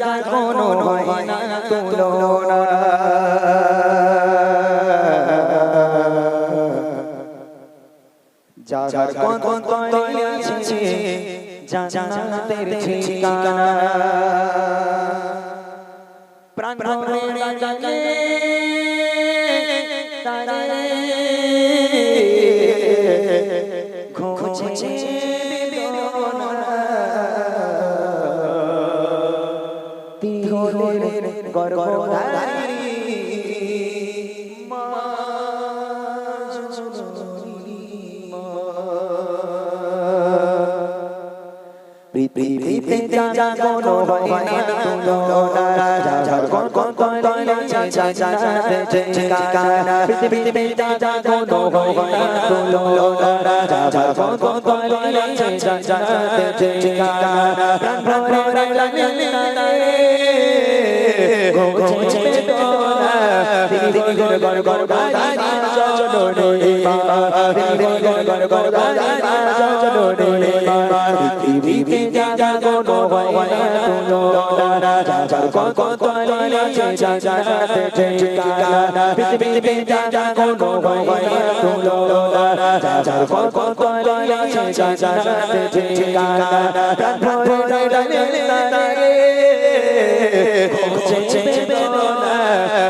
যার কোনো হয় না তুলনা যার কোন তলে আছে জান্নাতের ঠিকানা প্রাণ ভরে ডাকে তারে গর্ভধারী পৃথিবীতে যা কোনো হয় না তুলনা যার কোন কোন তলে আছে জান্নাতের ঠিকানা পৃথিবীতে যা কোনো হয় না তুলনা যার কোন কোন তলে আছে জান্নাতের ঠিকানা প্রাণ ভরে লাগে খোঁজে বেদনা দিদি গর গর গর গাড়ি জননী মা দিদি গর গর গর গাড়ি জননী মা পৃথিবীতে যা কোনো হয় না তুলনা যার কোন কোন তলে আছে জান্নাতের ঠিকানা পৃথিবীতে যা কোনো হয় না তুলনা যার কোন কোন তলে আছে জান্নাতের ঠিকানা প্রাণ ভরে ডালে তারে খোঁজে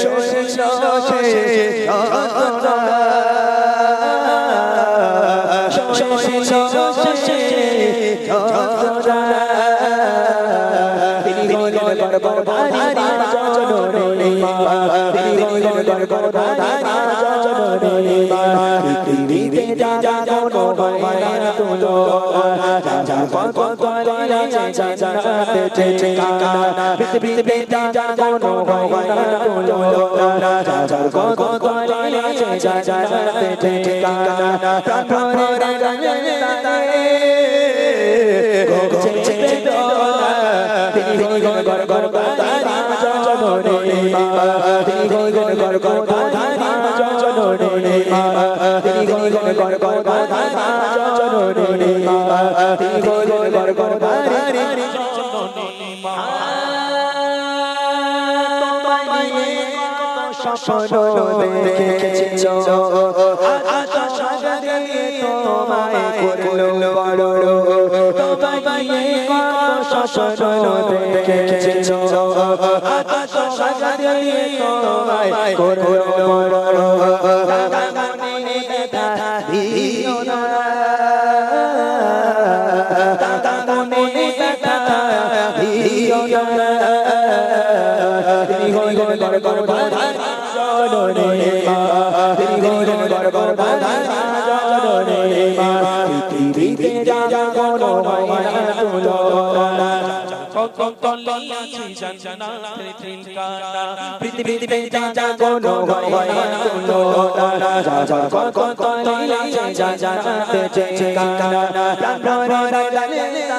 শোষে শোষ শোষে গর ধারি জননী তিনি গর গর ধারি জননী পৃথিবীতে যা যা কোনো হয় না তুলনা যা কোন কোন তলে আছে জান্নাতের ঠিকানা পৃথিবীতে যা যা কোনো হয় না তুলনা যা কোন কোন তলে আছে জান্নাতের ঠিকানা প্রাণ ভরে তিনি ধারি মা তিনি গর গর গর ধারি জননী মা তিনি গর গর গর ধারি জননী মা স্বপ্ন দেখেছ আকাশ সাগরে তোমায় করল বড় তোমায় কত স্বপ্ন দেখেছ সাগরে তোমায় করল বড় পৃথিবীতে যা যা কোনো না তুলনা পৃথিবীতে যা যা কোনো হয় না তুলনা যা যা কোন কোন তলে আছে জান্নাতের ঠিকানা প্রাণ ভরে ডালে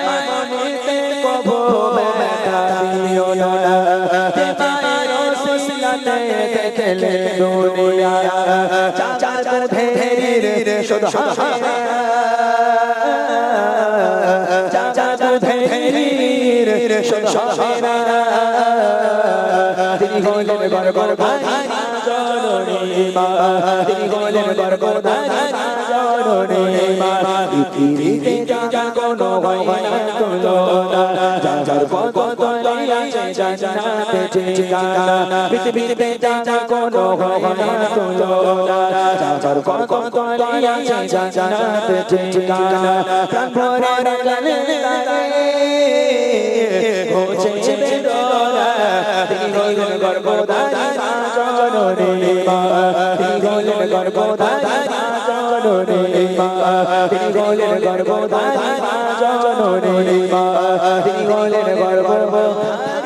দেখলে দুনিয়া চাচা ধের শুধু চাচা ধের শুধু তিনি হলেন গর গর ধারি জননী মা তিনি হলেন গর গর ধারি জননী মা। পৃথিবীতে যা কোনো হয় না তুলনা যার কত আছে জান্নাতে ঠিকানা পৃথিবীতে যার কোনো হয় না তুলনা যার কত আছে জান্নাতে ঠিকানা প্রাণ ভরে গানে পৌঁছে বেদনা, তিনি হইলেন গর্ভধারী জননী মা তিনি হইলেন গর্ভধারী জননী মা তিনি হইলেন গর্ভধারী জননী মা তিনি হইলেন গর্ভধারী